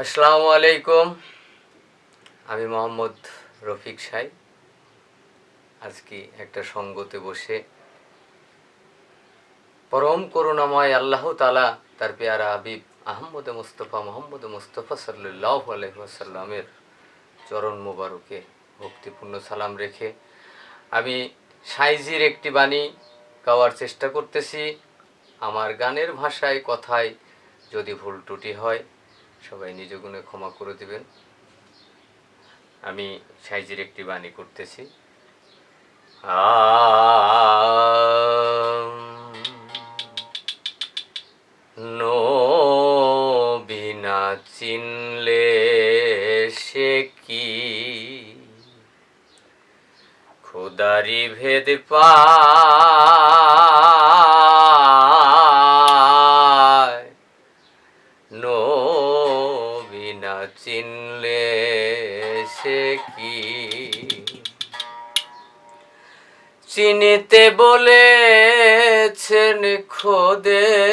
আসসালামু আলাইকুম। আমি মোহাম্মদ রফিক সাই। আজকে একটা সঙ্গতে বসে পরম করুণাময় আল্লাহ তালা তার পেয়ারা হাবিব আহম্মদ মুস্তফা মোহাম্মদ মুস্তফা সাল্লাহ আলহিহাসাল্লামের চরণ মোবারকে ভক্তিপূর্ণ সালাম রেখে আমি সাইজির একটি বাণী গাওয়ার চেষ্টা করতেছি। আমার গানের ভাষায় কথায় যদি ভুল ত্রুটি হয় সবাই নিজ গুণে ক্ষমা করে দিবেন। আমি সাইজের একটি বাণী করতেছি। বিনা চিনলে সে কি? খোদারি ভেদ পায় চিনলে সে কি? চিনিতে বলেছেন খোদে।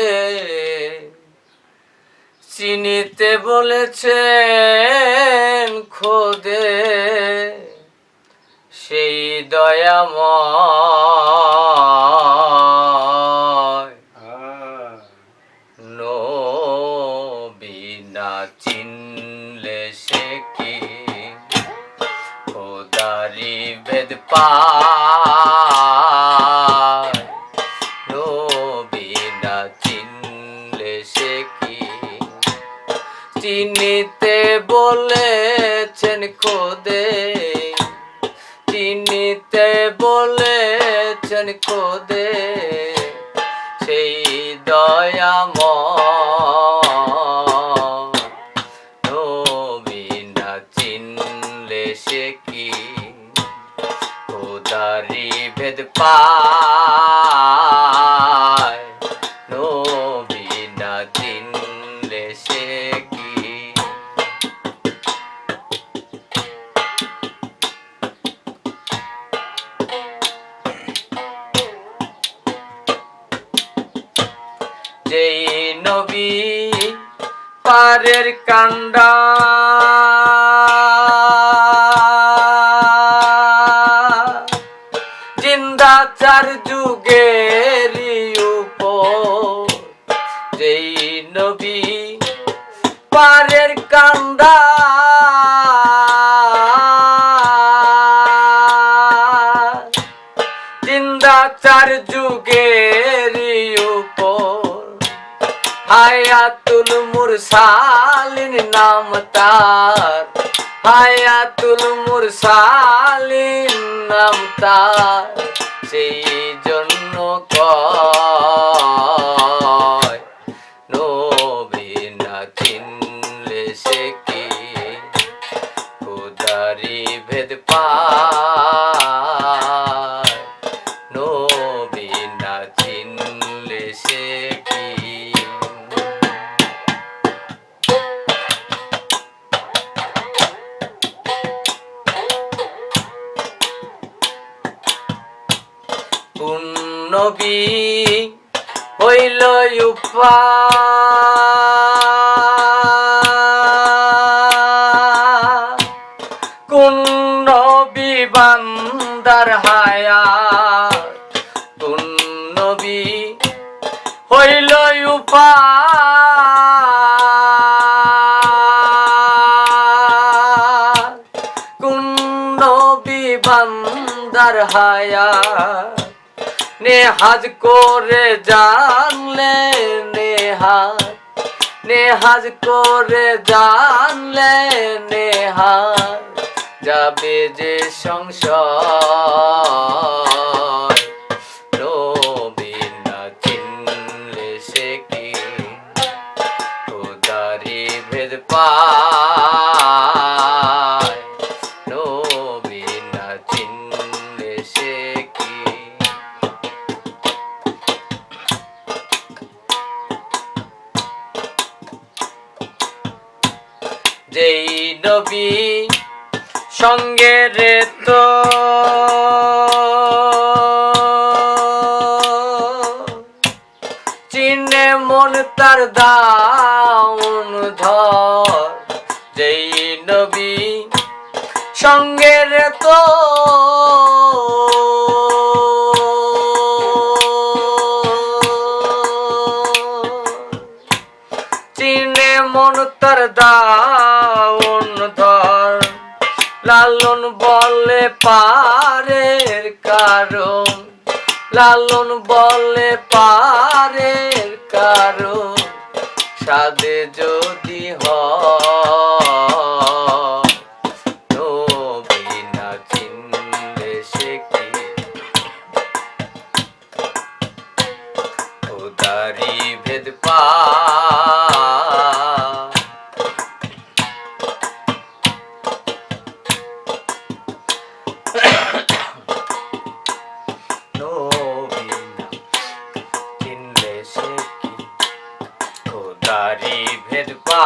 চিনিতে বলেছেন খোদে। সেই দয়াময় বেদ পায় চিনলে সে কি? চিনিতে বলেছেন খোদে। চিনিতে বলেছেন খোদে। সেই দয়াময় ভেদ পায় চিনলে সে কি নবী পারের কান্ডা চার যুগের যেই নবী পারের কান্দা। জিন্দা চার যুগের উপর। হায়াতুল মুরসালিন নাম তার। হায়াতুল মুরসালিন নাম তার। সেই জন্য কয় নবী হইল উপা কোন নবী বান্দার হায়া কোন নবী হইল উপা কোন নবী বান্দার হায়া নেহাজ করে জানলে নেহাজ নেহাজ করে জানলে নেহাজ যাবে যে সংশয় নবী সঙ্গে রে তো। চিনে মন তার দাউন ধর সঙ্গের তো। চিনে মন তার ধর লালন বলে পারের কারণ। লালন বলে পারের কারণ। সাদে যদি হয় ভেদ পা